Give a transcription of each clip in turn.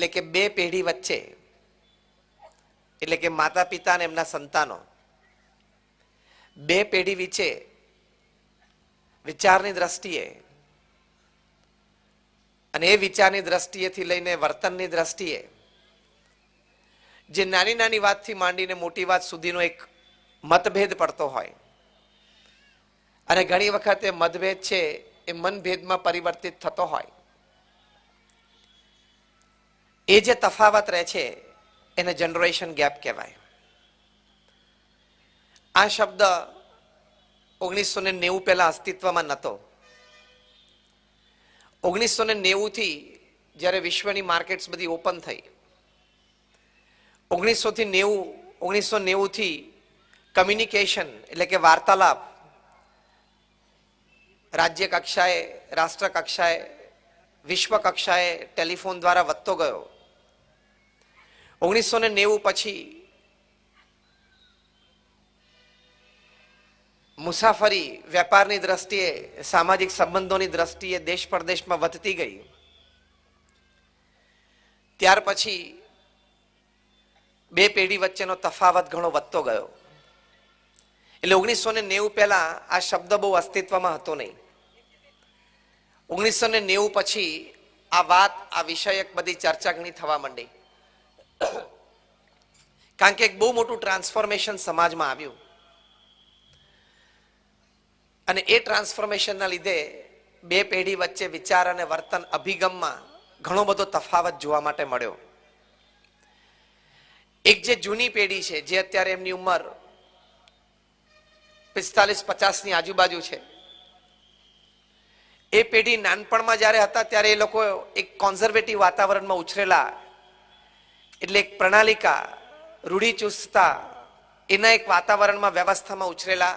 એટલે કે બે પેઢી વચ્ચે, એટલે કે માતા પિતા અને એમના સંતાનો, બે પેઢી વિશે વિચારની દ્રષ્ટિએ અને એ વિચારની દ્રષ્ટિએથી લઈને વર્તનની દ્રષ્ટિએ જે નાની નાની વાતથી માંડીને મોટી વાત સુધીનો એક મતભેદ પડતો હોય. અને ઘણી વખત મતભેદ છે એ મનભેદમાં પરિવર્તિત થતો હોય. એ જે તફાવત રહે છે, એને જનરેશન ગેપ કહેવાય. આ શબ્દ ઓગણીસો ને નેવું પહેલા અસ્તિત્વમાં નહોતો ઓગણીસો ને નેવું થી જ્યારે વિશ્વની માર્કેટ્સ બધી ઓપન થઈ, ઓગણીસો થી નેવું, ઓગણીસો નેવું થી કમ્યુનિકેશન એટલે કે વાર્તાલાપ, રાજ્ય કક્ષાએ, રાષ્ટ્ર કક્ષાએ, વિશ્વ કક્ષાએ ટેલિફોન દ્વારા વધતો ગયો. ઓગણીસો ને નેવું પછી મુસાફરી વેપારની દ્રષ્ટિએ, સામાજિક સંબંધોની દ્રષ્ટિએ દેશ પરદેશમાં વધતી ગઈ. ત્યાર પછી બે પેઢી વચ્ચેનો તફાવત ઘણો વધતો ગયો. એટલે ઓગણીસો ને નેવું પહેલા આ શબ્દ બહુ અસ્તિત્વમાં હતો નહીં. ઓગણીસો ને નેવું પછી આ વાત, આ વિષયક બધી ચર્ચા ઘણી થવા માંડી. કારણ કે એક બહુ મોટું ટ્રાન્સફોર્મેશન સમાજમાં આવ્યું. અને એ ટ્રાન્સફોર્મેશનના લીધે બે પેઢી વચ્ચે વિચાર અને વર્તન અભિગમમાં ઘણો બધો તફાવત જોવા માટે મળ્યો. એક જે જૂની પેઢી છે, જે અત્યારે એમની ઉંમર પિસ્તાલીસ પચાસની આજુબાજુ છે, એ પેઢી નાનપણમાં જ્યારે હતા ત્યારે એ લોકો એક કોન્ઝર્વેટિવ વાતાવરણમાં ઉછરેલા એટલે એક પ્રણાલિકા રૂઢિચુસ્તતા એના એક વાતાવરણમાં વ્યવસ્થામાં ઉછરેલા.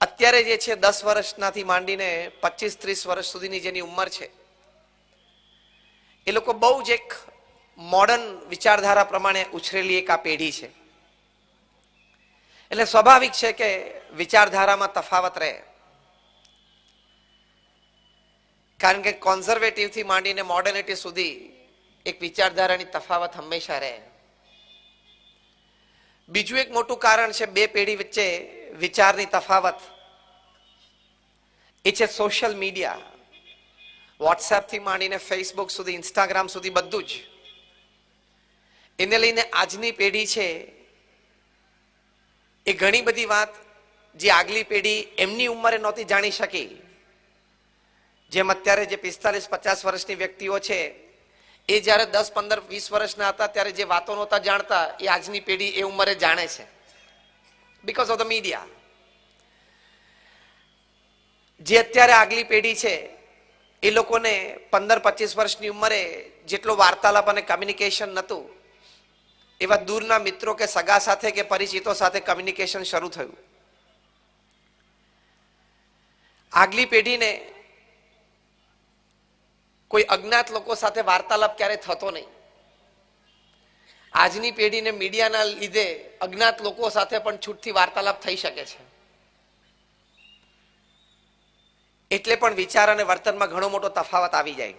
અત્યારે જે છે દસ વર્ષનાથી માંડીને પચીસ ત્રીસ વર્ષ સુધીની જેની ઉંમર છે, એ લોકો બહુ જ એક મોડર્ન વિચારધારા પ્રમાણે ઉછરેલી એક આ પેઢી છે. એટલે સ્વાભાવિક છે કે વિચારધારામાં તફાવત રહે. કારણ કે કોન્ઝર્વેટિવથી માંડીને મોડર્નિટી સુધી એક વિચારધારાની તફાવત હંમેશા રહે. બીજું એક મોટું કારણ છે બે પેઢી વચ્ચે વિચારની તફાવત. એ છે સોશિયલ મીડિયા વોટ્સએપથી માંડીને ફેસબુક સુધી ઇન્સ્ટાગ્રામ સુધી બધું જ. એને લઈને આજની પેઢી છે એ ઘણી બધી વાત જે આગલી પેઢી એમની ઉંમરે નહોતી જાણી શકી. જેમ અત્યારે જે પિસ્તાલીસ પચાસ વર્ષની વ્યક્તિઓ છે એ જ્યારે દસ, પંદર, વીસ વર્ષના હતા, ત્યારે જે વાતો નહોતા જાણતા, એ આજની પેઢી એ ઉંમરે જાણે છે. બિકોઝ ઓફ ધ મીડિયા જે અત્યારે આગલી પેઢી છે, એ લોકોને પંદર, પચીસ વર્ષની ઉંમરે જેટલો વાર્તાલાપ અને કમ્યુનિકેશન નહોતું, એવા દૂરના મિત્રો કે સગા સાથે કે પરિચિતો સાથે કમ્યુનિકેશન શરૂ થયું. આગલી પેઢીને કોઈ અજ્ઞાત લોકો સાથે વાર્તાલાપ ક્યારે થતો નહીં. આજની પેઢીને મીડિયાના લીધે અજ્ઞાત લોકો સાથે પણ છૂટથી વાર્તાલાપ થઈ શકે છે. એટલે પણ વિચાર અને વર્તનમાં ઘણો મોટો તફાવત આવી જાય.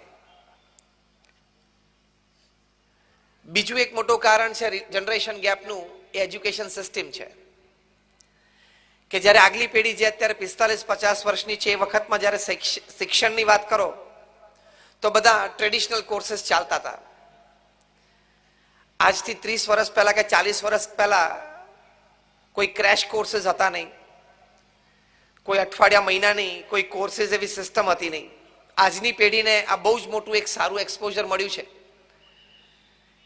બીજું એક મોટું કારણ છે જનરેશન ગેપનું એ એજ્યુકેશન સિસ્ટમ છે. કે જ્યારે આગલી પેઢી જે અત્યારે પિસ્તાલીસ પચાસ વર્ષની છે એ વખતમાં જ્યારે શિક્ષ- શિક્ષણની વાત કરો તો બધા ટ્રેડિશનલ કોર્सेस ચાલતા હતા. આજથી ત્રીસ વર્ષ પહેલાં કે ચાલીસ વર્ષ પહેલાં કોઈ ક્રેશ કોર્સીસ હતા નહીં. કોઈ અઠવાડિયા મહિના નહીં, કોઈ કોર્સીસ એવી સિસ્ટમ હતી નહીં. આજની પેઢીને આ બહુ જ મોટું એક સારું એક્સપોઝર મળ્યું છે.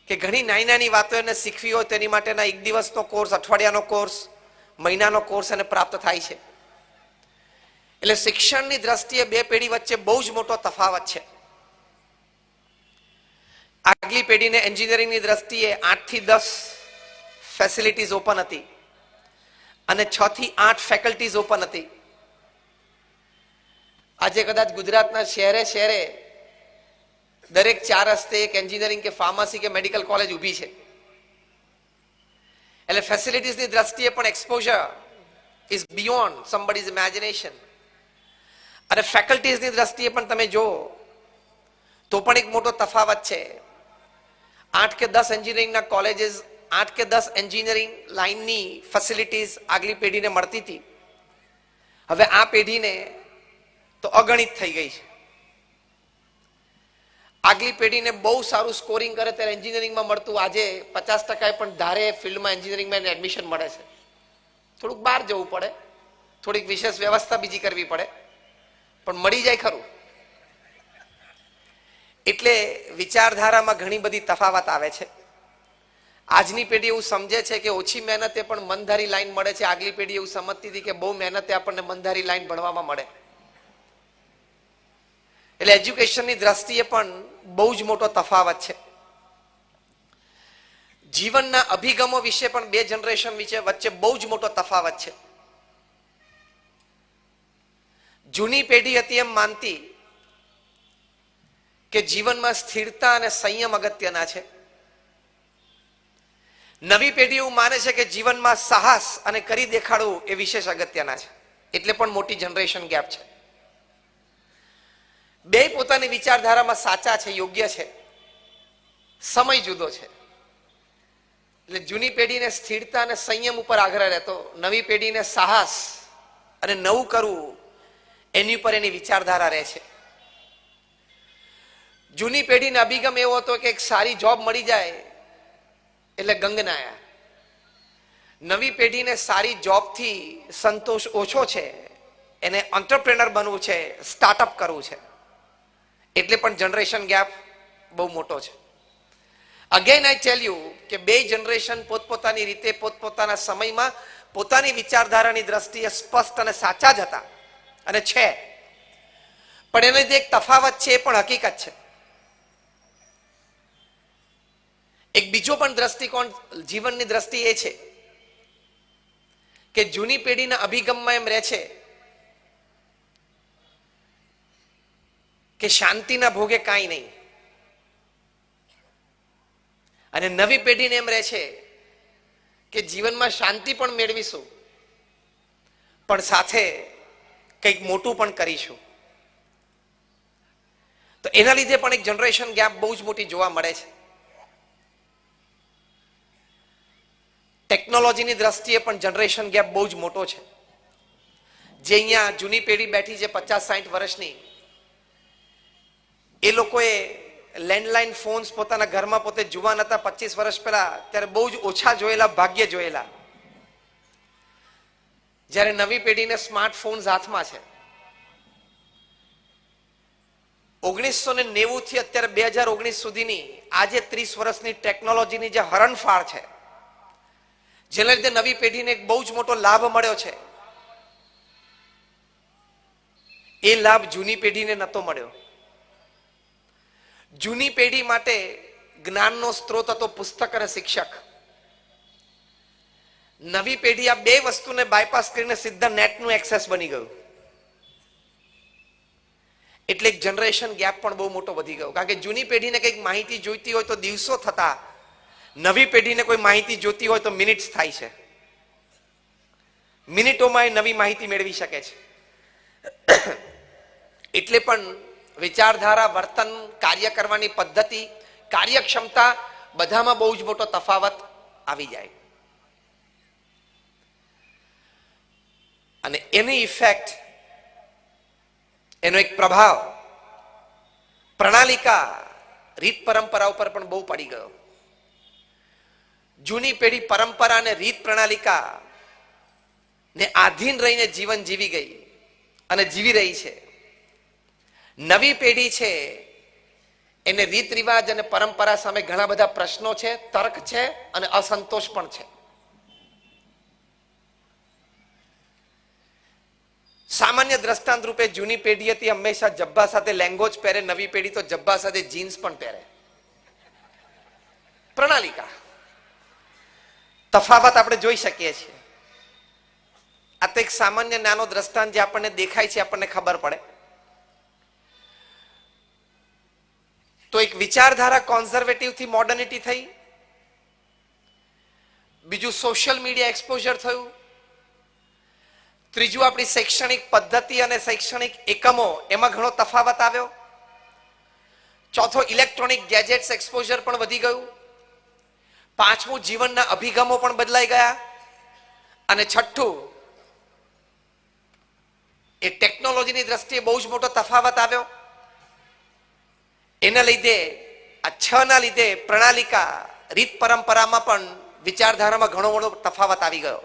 કે ઘણી નાની નાની વાતો એને શીખવી હોય તેની માટેના એક દિવસનો કોર્સ અઠવાડિયાનો કોર્સ મહિનાનો કોર્સ એને પ્રાપ્ત થાય છે. એટલે શિક્ષણની દ્રષ્ટિએ બે પેઢી વચ્ચે બહુ જ મોટો તફાવત છે. આગલી પેઢીને એન્જિનિયરિંગની દ્રષ્ટિએ આઠથી દસ ફેસિલિટીઝ ઓપન હતી અને છ થી આઠ ફેકલ્ટીઝ ઓપન હતી. આજે કદાચ ગુજરાતના શહેરે શહેરે દરેક ચાર રસ્તે એક એન્જિનિયરિંગ કે ફાર્મસી કે મેડિકલ કોલેજ ઊભી છે. એટલે ફેસિલિટીઝની દ્રષ્ટિએ પણ exposure is beyond somebody's imagination અને ફેકલ્ટીઝની દ્રષ્ટિએ પણ તમે જુઓ તો પણ એક મોટો તફાવત છે. આઠ કે દસ એન્જિનિયરિંગના કોલેજીસ આઠ કે દસ એન્જિનિયરિંગ લાઇનની ફેસિલિટીઝ આગલી પેઢીને મળતી હતી. હવે આ પેઢીને તો અગણિત થઈ ગઈ છે. આગલી પેઢીને બહુ સારું સ્કોરિંગ કરે ત્યારે એન્જિનિયરિંગમાં મળતું. આજે પચાસ ટકાએ પણ ધારે ફિલ્ડમાં એન્જિનિયરિંગમાં એને એડમિશન મળે છે. થોડુંક બહાર જવું પડે. થોડીક વિશેષ વ્યવસ્થા બીજી કરવી પડે. પણ મળી જાય ખરું. વિચારધારામાં ઘણી બધી તફાવત આવે છે. આજની પેઢી એવું સમજે છે કે ઓછી મહેનતે પણ મનધારી લાઈન મળે છે. આગલી પેઢી એવું સમજતી હતી કે બહુ મહેનતે આપણને મનધારી લાઈન ભણવામાં મળે. એટલે એજ્યુકેશનની દ્રષ્ટિએ પણ બહુ જ મોટો તફાવત છે. જીવનના અભિગમો વિશે પણ બે જનરેશન વિશે વચ્ચે બહુ જ મોટો તફાવત છે. જૂની પેઢી હતી એમ માનતી કે જીવનમાં સ્થિરતા અને સંયમ અગત્યના છે. નવી પેઢી એવું માને છે કે જીવનમાં સાહસ અને કરી દેખાડવું એ વિશેષ અગત્યના છે. એટલે પણ મોટી જનરેશન ગેપ છે. બે પોતાની વિચારધારામાં સાચા છે, યોગ્ય છે. સમય જુદો છે. એટલે જૂની પેઢીને સ્થિરતા અને સંયમ ઉપર આગ્રહ રહેતો, નવી પેઢીને સાહસ અને નવું કરવું એની ઉપર એની વિચારધારા રહે છે. જૂની પેઢીને અભિગમ એવો હતો કે એક સારી જોબ મળી જાય એટલે ગંગનાયા. નવી પેઢીને સારી જોબથી સંતોષ ઓછો છે, એને એન્ટરપ્રેનર બનવું છે સ્ટાર્ટઅપ કરવું છે. એટલે પણ જનરેશન ગેપ બહુ મોટો છે. અગેન આઈ ટેલ યુ કે બે જનરેશન પોતપોતાની રીતે, પોતપોતાના સમયમાં પોતાની વિચારધારાની દ્રષ્ટિએ સ્પષ્ટ અને સાચા જ હતા. અને છે. પણ એને જે એક તફાવત છે એ પણ હકીકત છે. એક બીજો પણ દ્રષ્ટિકોણ, જીવનની દ્રષ્ટિ એ છે કે જૂની પેઢીના અભિગમમાં એમ રહે છે કે શાંતિના ભોગે કાંઈ નહીં. અને નવી પેઢીને એમ રહે છે કે જીવનમાં શાંતિ પણ મેળવીશું, પણ સાથે કંઈક મોટું પણ કરીશું. તો એના લીધે પણ એક જનરેશન ગેપ બહુ જ મોટી જોવા મળે છે. ટેકનોલોજીની દ્રષ્ટિએ પણ જનરેશન ગેપ બહુ જ મોટો છે. જે અહીંયા જૂની પેઢી બેઠી છે પચાસ સાઠ વર્ષની, એ લોકોએ લેન્ડલાઇન ફોન્સ પોતાના ઘરમાં પોતે જુવાન હતા, પચીસ વર્ષ પહેલા ત્યારે બહુ જ ઓછા જોયેલા, ભાગ્ય જોયેલા. જ્યારે નવી પેઢીને સ્માર્ટફોન્સ હાથમાં છે. ઓગણીસો ને નેવું થી અત્યારે બે હજાર ઓગણીસ સુધીની આજે ત્રીસ વર્ષની ટેકનોલોજીની જે હરણફાળ છે જેના લીધે નવી પેઢીને એક બહુ જ મોટો લાભ મળ્યો છે. એ લાભ જૂની પેઢીને નતો મળ્યો. જૂની પેઢી માટે જ્ઞાનનો સ્ત્રોત હતો પુસ્તક અને શિક્ષક. નવી પેઢી આ બે વસ્તુને બાયપાસ કરીને સીધા નેટનું એક્સેસ બની ગયું. એટલે જનરેશન ગેપ પણ બહુ મોટો વધી ગયો. કારણ કે જૂની પેઢીને કંઈક માહિતી જોઈતી હોય તો દિવસો થતા નવી પેઢીને કોઈ માહિતી જોતી હોય તો મિનિટ્સ થાય છે. મિનિટોમાં એ નવી માહિતી મેળવી શકે છે. એટલે પણ વિચારધારા, વર્તન, કાર્ય કરવાની પદ્ધતિ, કાર્યક્ષમતા બધામાં બહુ જ મોટો તફાવત આવી જાય. અને એની ઇફેક્ટ એનો એક પ્રભાવ પ્રણાલિકા રીત પરંપરા ઉપર પણ બહુ પડી ગયો. જૂની પેઢી પરંપરા અને રીત પ્રણાલિકા ને આધીન રહીને જીવન જીવી ગઈ અને જીવી રહી છે. નવી પેઢી છે, એને રીત રિવાજ અને પરંપરા સામે ઘણા બધા પ્રશ્નો છે, તર્ક છે અને અસંતોષ પણ છે. સામાન્ય દ્રષ્ટાંત રૂપે જૂની પેઢી હતી, હંમેશા જબ્બા સાથે લેંગોજ પહેરે, નવી પેઢી તો જબ્બા સાથે જીન્સ પણ પહેરે. પ્રણાલિકા. તફાવત આપણે જોઈ શકીએ છીએ. આ તો એક સામાન્ય નાનો દ્રષ્ટાંત જે આપણને દેખાય છે, આપણને ખબર પડે. તો એક વિચારધારા કોન્ઝર્વેટિવથી મોડર્નિટી થઈ. બીજું સોશિયલ મીડિયા એક્સપોઝર થયું. ત્રીજું આપણી શૈક્ષણિક પદ્ધતિ અને શૈક્ષણિક એકમો, એમાં ઘણો તફાવત આવ્યો. ચોથો ઇલેક્ટ્રોનિક ગેજેટ્સ એક્સપોઝર પણ વધી ગયું. પાંચમું જીવનના અભિગમો પણ બદલાઈ ગયા. અને છઠ્ઠું, એ ટેકનોલોજીની દ્રષ્ટિએ બહુ જ મોટો તફાવત આવ્યો. એના લીધે, આ છ ના લીધે પ્રણાલિકા રીત પરંપરામાં પણ વિચારધારામાં ઘણો મોટો તફાવત આવી ગયો.